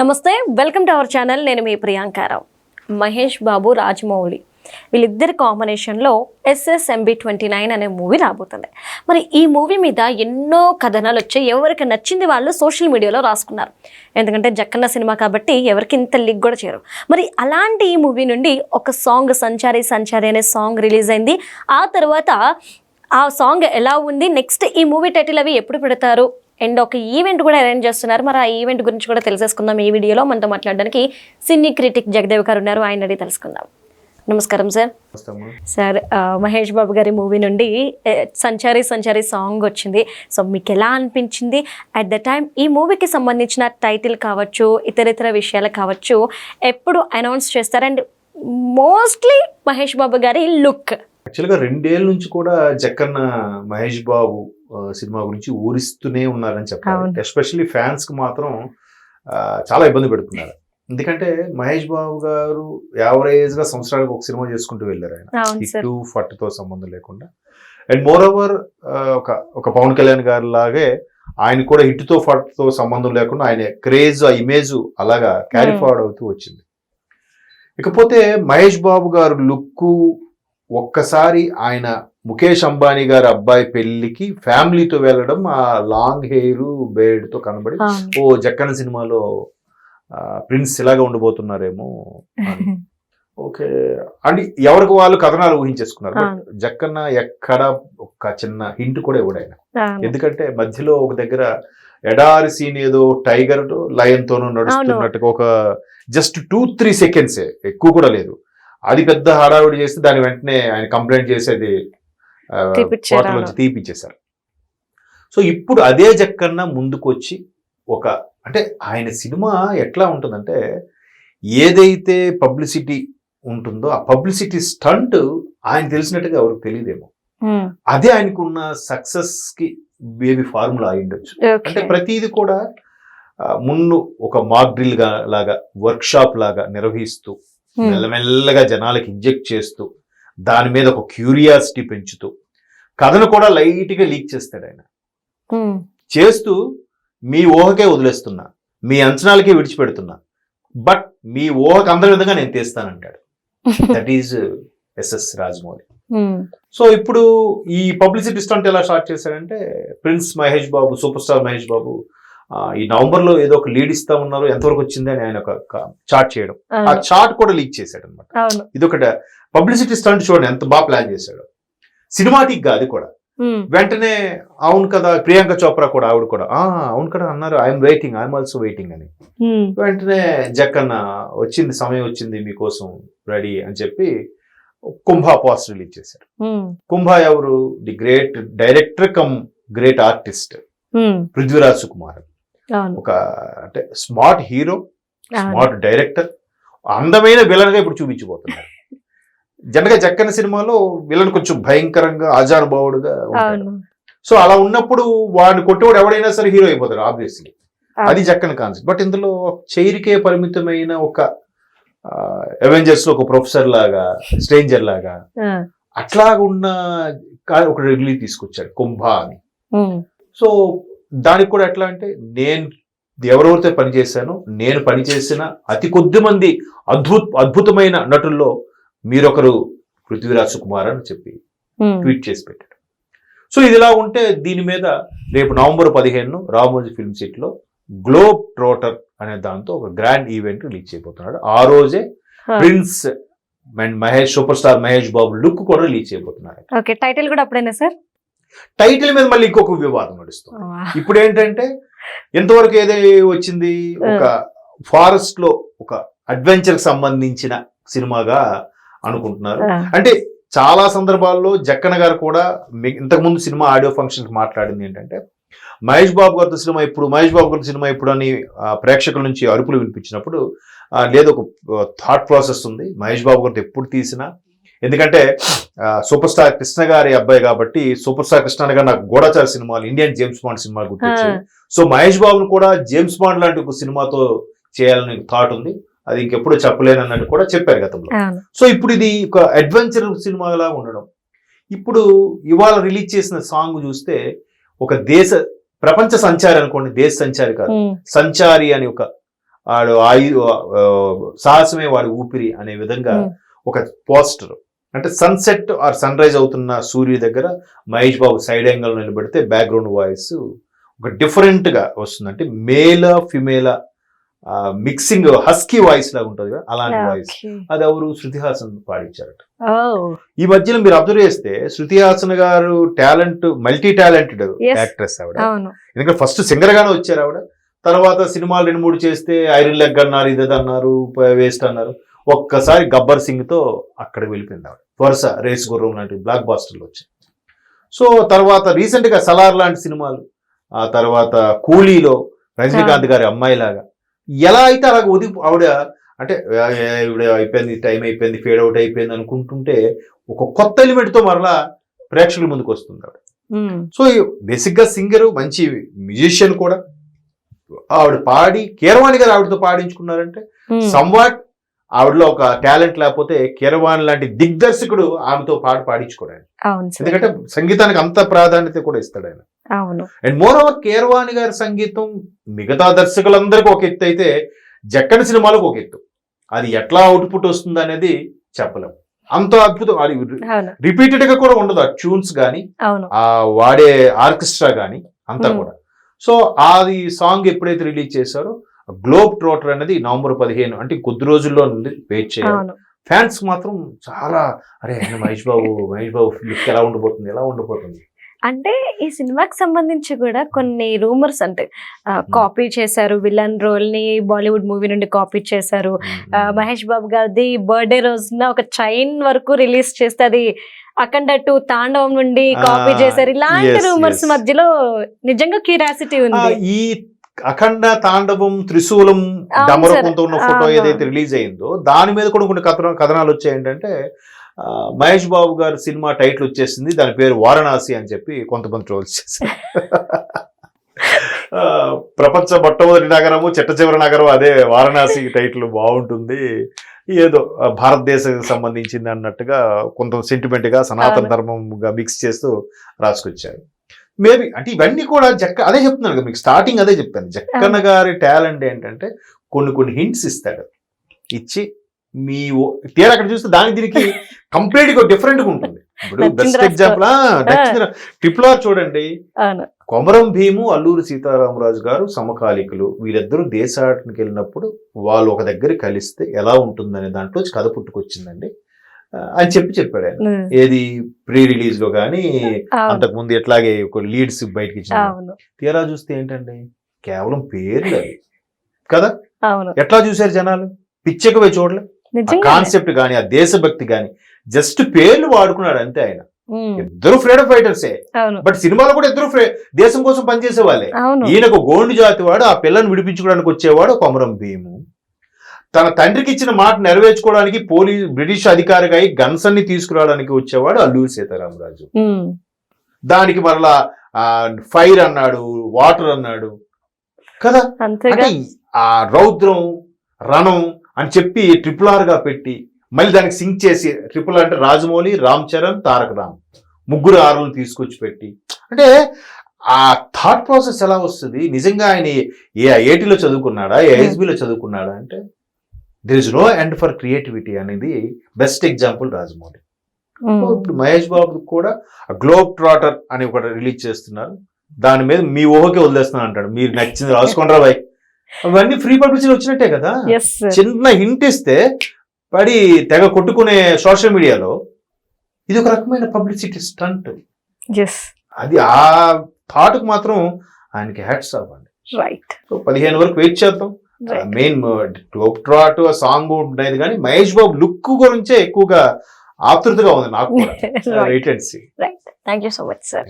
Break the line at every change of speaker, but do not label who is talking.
నమస్తే welcome to our channel. నేను మీ ప్రియాంకారావు మహేష్ బాబు రాజమౌళి వీళ్ళిద్దరి కాంబినేషన్లో ఎస్ఎస్ఎంబి ట్వంటీ నైన్ అనే మూవీ రాబోతుంది. మరి ఈ మూవీ మీద ఎన్నో కథనాలు వచ్చాయి ఎవరికి నచ్చింది వాళ్ళు సోషల్ మీడియాలో రాసుకున్నారు. ఎందుకంటే జక్కన్న సినిమా కాబట్టి ఎవరికి ఇంత లిగ్ కూడా చేయరు. మరి అలాంటి ఈ మూవీ నుండి ఒక సాంగ్ సంచారి సంచారి అనే సాంగ్ రిలీజ్ అయింది. ఆ తర్వాత ఆ సాంగ్ ఎలా ఉంది? నెక్స్ట్ ఈ మూవీ టైటిల్ అవి ఎప్పుడు పెడతారు? అండ్ ఒక ఈవెంట్ కూడా అరేంజ్ చేస్తున్నారు. మరి ఆ ఈవెంట్ గురించి కూడా తెలిసేసుకుందాం ఈ వీడియోలో. మనతో మాట్లాడడానికి సినీ క్రిటిక్ జగదేవ్ గారు ఉన్నారు. ఆయన అడిగి తెలుసుకుందాం. నమస్కారం సార్. సార్ మహేష్ బాబు గారి మూవీ నుండి సంచారి సంచారి సాంగ్ వచ్చింది. సో మీకు ఎలా అనిపించింది? అట్ ద టైం ఈ మూవీకి సంబంధించిన టైటిల్ కావచ్చు ఇతర ఇతర విషయాలు కావచ్చు ఎప్పుడు అనౌన్స్ చేస్తారు? అండ్ మోస్ట్లీ మహేష్ బాబు గారి లుక్.
యాక్చువల్గా రెండేళ్ళ నుంచి కూడా జక్కన్న మహేష్ బాబు సినిమా గురించి ఊరిస్తూనే ఉన్నారని చెప్పాలి. ఎస్పెషల్లీ ఫ్యాన్స్కి మాత్రం చాలా ఇబ్బంది పెడుతున్నారు. ఎందుకంటే మహేష్ బాబు గారు యావరేజ్గా సంవత్సరానికి ఒక సినిమా చేసుకుంటూ వెళ్ళారు ఆయన. హిట్ ఫట్తో సంబంధం లేకుండా. అండ్ మోర్ ఓవర్ ఒక ఒక పవన్ కళ్యాణ్ గారి లాగే ఆయన కూడా హిట్తో ఫట్తో సంబంధం లేకుండా ఆయన క్రేజ్ ఆ ఇమేజ్ అలాగా క్యారీ. ఫార్వర్డ్ అవుతూ వచ్చింది. ఇకపోతే మహేష్ బాబు గారు లుక్ ఒక్కసారి ఆయన ముఖేష్ అంబానీ గారి అబ్బాయి పెళ్ళికి ఫ్యామిలీతో వెళ్ళడం ఆ లాంగ్ హెయిర్ బేడ్తో కనబడి. ఓ జక్కన్న సినిమాలో ప్రిన్స్ ఇలాగా ఉండబోతున్నారేమో. ఓకే అంటే ఎవరికి వాళ్ళు కథనాలు ఊహించేసుకున్నారు బట్ జక్కన్న ఎక్కడ ఒక చిన్న హింట్ కూడా ఇవ్వడాయన. ఎందుకంటే మధ్యలో ఒక దగ్గర ఎడారి సీన్ ఏదో టైగర్ లయన్ తోనూ నడుస్తున్నట్టుగా ఒక జస్ట్ టూ త్రీ సెకండ్స్ ఎక్కువ కూడా లేదు అది పెద్ద హడావిడి చేస్తే దాని వెంటనే ఆయన కంప్లైంట్ చేసేది నుంచి తీపిచ్చేశారు సో ఇప్పుడు అదే జక్కన్న ముందుకు వచ్చి ఒక అంటే ఆయన సినిమా ఎట్లా ఉంటుందంటే ఏదైతే పబ్లిసిటీ ఉంటుందో ఆ పబ్లిసిటీ స్టంట్ ఆయన తెలిసినట్టుగా ఎవరికి తెలియదేమో. అదే ఆయనకున్న సక్సెస్కి బేబీ ఫార్ములా అయి ఉండొచ్చు
ఓకే.
అంటే ప్రతిది కూడా ముందు ఒక మాక్ డ్రిల్గా లాగా వర్క్ షాప్ లాగా నిర్వహిస్తూ. మెల్లమెల్లగా జనాలకు ఇంజెక్ట్ చేస్తూ దాని మీద ఒక క్యూరియాసిటీ పెంచుతూ కథను కూడా లైట్గా లీక్ చేస్తాడు ఆయన. చేస్తూ మీ ఊహకే వదిలేస్తున్నా మీ అంచనాలకే విడిచిపెడుతున్నా బట్ మీ ఊహకు అందరి విధంగా నేను తీస్తానంటాడు that is SS Rajamouli. So ఇప్పుడు ఈ పబ్లిసిటీ స్టంట్ ఎలా స్టార్ట్ చేశాడంటే prince Mahesh Babu super star Mahesh Babu ఈ నవంబర్లో ఏదో ఒక లీడ్ ఇస్తా ఉన్నారు ఎంతవరకు వచ్చింది అని ఆయన ఒక చార్ట్ చేయడం ఆ. చార్ట్ కూడా లీక్ చేశాడు అనమాట ఇది ఒక పబ్లిసిటీ స్టంట్ చూడండి ఎంత బాగా ప్లాన్ చేశాడు సినిమాటిక్గా అది కూడా. వెంటనే అవును కదా ప్రియాంక చోప్రా కూడా ఆవిడ కూడా ఆ అవును కదా అన్నారు I'm waiting I'm also waiting అని. వెంటనే జక్కన్న వచ్చింది సమయం వచ్చింది మీకోసం రెడీ అని చెప్పి కుంభా పోస్ట్ రిలీజ్ చేశారు. కుంభా ఎవరు the great director come great artist. Prithviraj Sukumar ఒక అంటే స్మార్ట్ హీరో. స్మార్ట్ డైరెక్టర్ అందమైన విలన్గా ఇప్పుడు చూపించబోతున్నారు జనగా జక్కన్న సినిమాలో విలన్ కొంచెం భయంకరంగా ఆజానుభావుడుగా సో అలా ఉన్నప్పుడు వాడిని కొట్టేవాడు ఎవడైనా సరే హీరో అయిపోతాడు ఆబ్వియస్లీ. అది జక్కన కాన్సెప్ట్ బట్ ఇందులో చైరికే పరిమితమైన ఒక అవెంజర్స్లో ఒక ప్రొఫెసర్ లాగా స్ట్రేంజర్ లాగా
ఆ.
అట్లా ఉన్న కా- ఒక రిలీజ్ తీసుకొచ్చాడు కుంభ అని. సో దానికి కూడా ఎట్లా అంటే నేను ఎవరెవరితో పనిచేశానో నేను పనిచేసిన అతి కొద్ది మంది అద్భుత అద్భుతమైన నటుల్లో మీరొకరు పృథ్వీరాజ్ సుకుమార్ అని చెప్పి. ట్వీట్ చేసి పెట్టాడు సో ఇది ఇలా ఉంటే దీని మీద రేపు నవంబర్ పదిహేను రామోజీ ఫిల్మ్ సిటీ లో గ్లోబ్ ట్రోటర్ అనే దాంతో ఒక గ్రాండ్ ఈవెంట్ రిలీజ్ చేయబోతున్నాడు ఆ రోజే. Prince and Mahesh superstar Mahesh Babu look కూడా రిలీజ్ చేయబోతున్నారు
ఓకే టైటిల్ కూడా అప్పుడేనా సార్
టైటిల్ మీద మళ్ళీ ఇంకొక వివాదం నడుస్తుంది. ఇప్పుడు ఏంటంటే ఎంతవరకు ఏదో వచ్చింది? ఒక ఫారెస్ట్లో ఒక అడ్వెంచర్కి సంబంధించిన సినిమాగా అనుకుంటున్నారు. అంటే చాలా సందర్భాల్లో జక్కన గారు కూడా ఇంతకుముందు సినిమా ఆడియో ఫంక్షన్ మాట్లాడింది ఏంటంటే మహేష్ బాబు గారితో సినిమా ఇప్పుడు మహేష్ బాబు గారి సినిమా ఇప్పుడు అని ప్రేక్షకుల నుంచి అరుపులు వినిపించినప్పుడు లేదు ఒక థాట్ ప్రాసెస్ ఉంది. మహేష్ బాబు గారితో ఎప్పుడు తీసినా ఎందుకంటే సూపర్ స్టార్ కృష్ణ గారి అబ్బాయి కాబట్టి సూపర్ స్టార్ కృష్ణ గారు నాకు గూఢచార సినిమాలు ఇండియన్ జేమ్స్ బాండ్ సినిమాలు గుర్తొచ్చాయి సో మహేష్ బాబును కూడా జేమ్స్ బాండ్ లాంటి ఒక సినిమాతో చేయాలని థాట్ ఉంది. అది ఇంకెప్పుడు చెప్పలేను అన్నట్టు కూడా చెప్పారు గతంలో. సో ఇప్పుడు ఇది ఒక అడ్వెంచర్ సినిమా లాగా ఉండడం. ఇప్పుడు ఇవాళ రిలీజ్ చేసిన సాంగ్ చూస్తే ఒక దేశ ప్రపంచ సంచారి అనుకోండి దేశ సంచారి కాదు. సంచారి అని ఒక వాడు ఆయు సాహసమే వాడి ఊపిరి అనే విధంగా. ఒక పోస్టర్ అంటే సన్సెట్ ఆర్ సన్ రైజ్ అవుతున్న సూర్యుడి దగ్గర మహేష్ బాబు సైడ్ యాంగిల్ నిలబెడితే బ్యాక్గ్రౌండ్ వాయిస్ ఒక డిఫరెంట్గా వస్తుంది అంటే మేల ఫిమేల మిక్సింగ్ హస్కీ వాయిస్ లాగా ఉంటుంది కదా అలాంటి వాయిస్. అది ఎవరు? శృతి హాసన్ పాడించారట.
Oh,
ఈ మధ్యలో మీరు అబ్జర్వ్ చేస్తే శృతి హాసన్ గారు టాలెంట్ మల్టీ టాలెంటెడ్. యాక్ట్రెస్ ఆవిడ. ఎందుకంటే ఫస్ట్ సింగర్ గానే వచ్చారు ఆవిడ. తర్వాత సినిమాలు రెండు మూడు చేస్తే ఐరన్ లెగ్ అన్నారు ఇదే అన్నారు వేస్ట్ అన్నారు. ఒక్కసారి గబ్బర్ సింగ్తో అక్కడికి వెళ్ళిపోయింది ఆవిడ. వరుస రేస్ గుర్రం లాంటి బ్లాక్ బాస్టర్లు వచ్చాయి. సో తర్వాత రీసెంట్గా సలార్ లాంటి సినిమాలు ఆ తర్వాత కూలీలో రజనీకాంత్ గారి అమ్మాయి లాగా ఎలా అయితే అలాగ ఉది ఆవిడ అంటే "ఏ, ఏ, ఇవిడ అయిపోయింది టైం అయిపోయింది ఫేడ్ అవుట్ అయిపోయింది అనుకుంటుంటే ఒక కొత్త ఎలిమెంట్తో మరలా ప్రేక్షకుల ముందుకు వస్తుంది ఆవిడ. సో బేసిక్గా సింగర్ మంచి మ్యూజిషియన్ కూడా. ఆవిడ పాడి కీరవాణి గారు ఆవిడతో పాడించుకున్నారంటే. సంవాట్ ఆవిడలో ఒక టాలెంట్ లేకపోతే కీరవాణి లాంటి దిగ్దర్శకుడు ఆమెతో పాట పాడించుకోవడానికి ఎందుకంటే సంగీతానికి అంత ప్రాధాన్యత కూడా ఇస్తాడు ఆయన
అవును.
అండ్ మోర్ ఓవర్ కీరవాణి గారి సంగీతం మిగతా దర్శకులందరికీ ఒక ఎత్తు అయితే జక్కని సినిమాలకు ఒక ఎత్తు. అది ఎట్లా అవుట్పుట్ వస్తుంది అనేది చెప్పలేం. అంత అద్భుతం. అది రిపీటెడ్గా కూడా ఉండదు. ఆ ట్యూన్స్ కానీ ఆ వాడే ఆర్కెస్ట్రా కానీ అంతా. కూడా. సో అది సాంగ్ ఎప్పుడైతే రిలీజ్ చేశారో గ్లోబ్ ట్రోటర్ అనేది నవంబర్ పదిహేను అంటే కొద్ది రోజుల్లో వెయిట్ చేయాలి. ఫ్యాన్స్ మాత్రం చాలా అరే మహేష్ బాబు మహేష్ బాబు లుక్ ఎలా ఉండిపోతుంది ఎలా ఉండిపోతుంది?
అంటే ఈ సినిమాకి సంబంధించి కూడా కొన్ని రూమర్స్ అంటే కాపీ చేశారు విలన్ రోల్ని బాలీవుడ్ మూవీ నుండి కాపీ చేశారు. మహేష్ బాబు గారిది బర్త్డే రోజున ఒక చైన్ వరకు రిలీజ్ చేస్తే అది అఖండ టూ తాండవం నుండి కాపీ చేశారు. ఇలాంటి రూమర్స్. మధ్యలో నిజంగా క్యూరియాసిటీ ఉంది.
ఈ అఖండ తాండవం త్రిశూలం డమరకంతో ఉన్న. ఫోటో. ఏదైతే రిలీజ్ అయిందో దాని మీద కూడా కొన్ని కథన కథనాలు వచ్చాయి ఏంటంటే మహేష్ బాబు గారి సినిమా టైటిల్ వచ్చేసింది దాని పేరు వారణాసి అని చెప్పి కొంతమంది ట్రోల్స్ చేశారు ప్రపంచ మొట్టమొదటి నగరము చిట్ట చివరి నగరం అదే వారణాసి టైటిల్ బాగుంటుంది ఏదో భారతదేశానికి సంబంధించింది అన్నట్టుగా కొంత సెంటిమెంట్గా సనాతన. ధర్మంగా మిక్స్ చేస్తూ రాసుకొచ్చారు మేబీ అంటే ఇవన్నీ కూడా జక్క అదే చెప్తున్నాను కదా మీకు స్టార్టింగ్ అదే చెప్తాను జక్కన్న గారి టాలెంట్ ఏంటంటే కొన్ని కొన్ని హింట్స్ ఇస్తాడు. ఇచ్చి మీ ఓ- తీరా అక్కడ చూస్తే దానికి దీనికి కంప్లీట్గా డిఫరెంట్గా ఉంటుంది. ఇప్పుడు బెస్ట్. ఎగ్జాంపుల్ ట్రిపుల్ ఆర్ చూడండి. కొమరం భీము అల్లూరి సీతారామరాజు గారు సమకాలీకులు. వీళ్ళిద్దరూ దేశాటనికి వెళ్ళినప్పుడు వాళ్ళు ఒక దగ్గర కలిస్తే ఎలా ఉంటుందనే దాంట్లో కథ పుట్టుకొచ్చిందండి. అని చెప్పి చెప్పాడు ఆయన. ఏది ప్రీ రిలీజ్లో కానీ అంతకు ముందు ఎట్లాగే ఒక లీడ్స్ బయటకి ఇచ్చిన తీరా చూస్తే ఏంటండి? కేవలం పేర్లు అవి. కదా? ఎట్లా చూశారు జనాలు? పిచ్చెకవే చూడలే. ఆ
నిజంగా
కాన్సెప్ట్ కానీ ఆ దేశభక్తి కానీ జస్ట్ పేర్లు వాడుకున్నాడు అంతే ఆయన. ఇద్దరు ఫ్రీడమ్ ఫైటర్సే బట్ సినిమాలో కూడా ఇద్దరు దేశం కోసం పనిచేసే వాళ్ళే ఈయనకు గోండు జాతి వాడు ఆ పిల్లని విడిపించుకోవడానికి వచ్చేవాడు కొమరం భీము. తన తండ్రికి ఇచ్చిన మాట నెరవేర్చుకోవడానికి పోలీస్ బ్రిటిష్ అధికారిగా అయి గన్స్ అన్ని తీసుకురావడానికి వచ్చేవాడు అల్లూరి సీతారామరాజు. దానికి మరలా ఫైర్ అన్నాడు వాటర్ అన్నాడు. కదా? అంటే ఆ రౌద్రం రణం అని చెప్పి ట్రిపుల్ ఆర్గా పెట్టి మళ్ళీ దానికి సింక్ చేసి ట్రిపుల్ అంటే రాజమౌళి రామ్ చరణ్ తారక రామ్ ముగ్గురు ఆరులను తీసుకొచ్చి పెట్టి. అంటే ఆ థాట్ ప్రాసెస్ ఎలా వస్తుంది? నిజంగా ఆయన ఏ ఐఐటిలో చదువుకున్నాడా? ఏ లో చదువుకున్నాడా అంటే? There is no end for creativity అనేది బెస్ట్ ఎగ్జాంపుల్ రాజమౌళి.
ఉమ్.
ఇప్పుడు మహేష్ బాబు కూడా గ్లోబ్ ట్రాటర్ అని ఒకటి రిలీజ్ చేస్తున్నారు. దాని మీద మీ ఊహకే వదిలేస్తున్నాను అంటాడు. మీరు నచ్చింది రాసుకోండి బాయ్? అవన్నీ ఫ్రీ పబ్లిసిటీ వచ్చినట్టే కదా? చిన్న హింట్ ఇస్తే పడి తెగ కొట్టుకునే సోషల్ మీడియాలో ఇది ఒక రకమైన పబ్లిసిటీ స్టంట్ అది ఆ థాట్కు మాత్రం ఆయనకి హ్యాట్స్ అవ్వండి.
రైట్
పదిహేను వరకు వెయిట్ చేద్దాం. మెయిన్ ట్రాట్ సాంగ్ ఉండేది కానీ మహేష్ బాబు లుక్ గురించే ఎక్కువగా ఆతృతగా ఉంది నాకు కూడా.
Right
wait and see
right thank you so much sir.